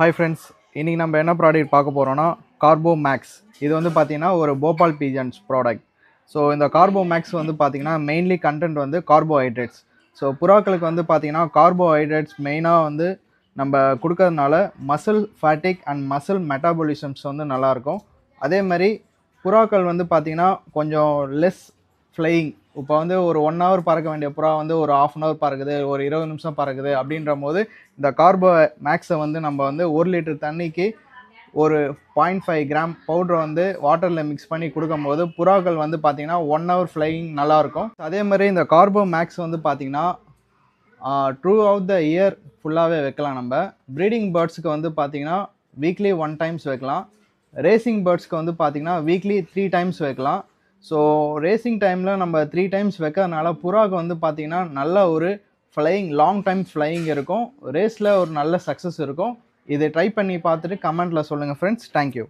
Hi friends இன்றைக்கி நம்ம என்ன ப்ராடக்ட் பார்க்க போகிறோன்னா கார்போ மேக்ஸ் இது வந்து பார்த்திங்கன்னா ஒரு போபால் பீஜன்ஸ் ப்ராடக்ட் ஸோ இந்த கார்போ மேக்ஸ் வந்து பார்த்தீங்கன்னா மெயின்லி கண்டென்ட் வந்து கார்போஹைட்ரேட்ஸ் ஸோ புறாக்களுக்கு வந்து பார்த்தீங்கன்னா கார்போஹைட்ரேட்ஸ் மெயினாக வந்து நம்ம கொடுக்கறதுனால muscle fatigue and muscle metabolisms வந்து நல்லாயிருக்கும் அதே மாதிரி புறாக்கள் வந்து பார்த்தீங்கன்னா கொஞ்சம் லெஸ் ஃப்ளையிங் இப்போ வந்து ஒரு ஒன் ஹவர் பறக்க வேண்டிய புறா வந்து ஒரு ஆஃப் அன் ஹவர் பறக்குது ஒரு இருபது நிமிஷம் பறக்குது அப்படின்ற போது இந்த கார்போ மேக்ஸை வந்து நம்ம வந்து ஒரு லிட்டர் தண்ணிக்கு ஒரு பாயிண்ட் ஃபைவ் கிராம் பவுடரை வந்து வாட்டரில் மிக்ஸ் பண்ணி கொடுக்கும்போது புறாக்கள் வந்து பார்த்திங்கன்னா ஒன் ஹவர் ஃப்ளையிங் நல்லாயிருக்கும் அதே மாதிரி இந்த கார்போ மேக்ஸ் வந்து பார்த்திங்கன்னா ட்ரூ அவுட் த இயர் ஃபுல்லாகவே வைக்கலாம் நம்ம. ப்ரீடிங் பேர்ட்ஸுக்கு வந்து பார்த்திங்கன்னா வீக்லி ஒன் டைம்ஸ் வைக்கலாம். ரேசிங் பேர்ட்ஸ்க்கு வந்து பார்த்திங்கன்னா வீக்லி த்ரீ டைம்ஸ் வைக்கலாம். ஸோ ரேசிங் டைமில் நம்ம த்ரீ டைம்ஸ் வைக்கிறதுனால புறாவுக்கு வந்து பார்த்திங்கன்னா நல்ல ஒரு ஃப்ளையிங் லாங் டைம் ஃப்ளையிங் இருக்கும். ரேஸில் ஒரு நல்ல சக்ஸஸ் இருக்கும். இதை ட்ரை பண்ணி பார்த்துட்டு கமெண்ட்டில் சொல்லுங்கள் ஃப்ரெண்ட்ஸ் தேங்க்யூ